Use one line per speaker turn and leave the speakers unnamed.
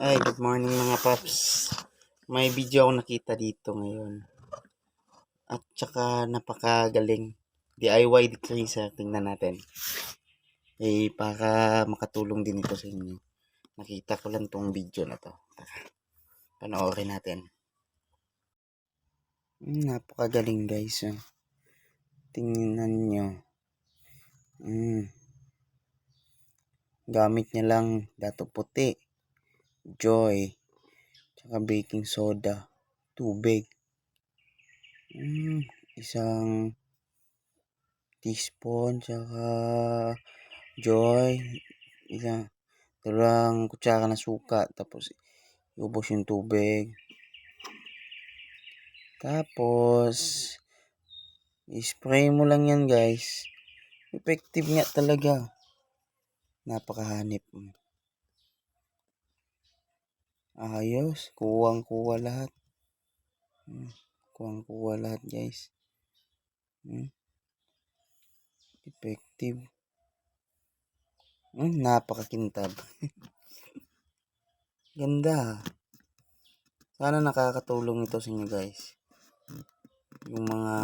Ay, good morning mga paps. May video ako nakita dito ngayon. At saka napakagaling. DIY decreaser. Tingnan natin. Eh, para makatulong din ito sa inyo. Nakita ko lang tong video na to. Tara, panoorin natin. Hmm, napakagaling guys. Oh. Tingnan nyo. Hmm. Gamit niya lang dato puti, joy, tsaka baking soda, tubig. Hmm, isang teaspoon, tsaka joy, isang dalawang kutsara na suka, tapos ubos yung tubig. Tapos, spray mo lang yan guys. Effective nga talaga. Napakahanip. Ayos. Kuwang-kuwa lahat. Hmm, Kuwang-kuwa lahat guys. Hmm. Effective. Hmm, napakakintab. Ganda. Sana nakakatulong ito sa inyo guys. Yung mga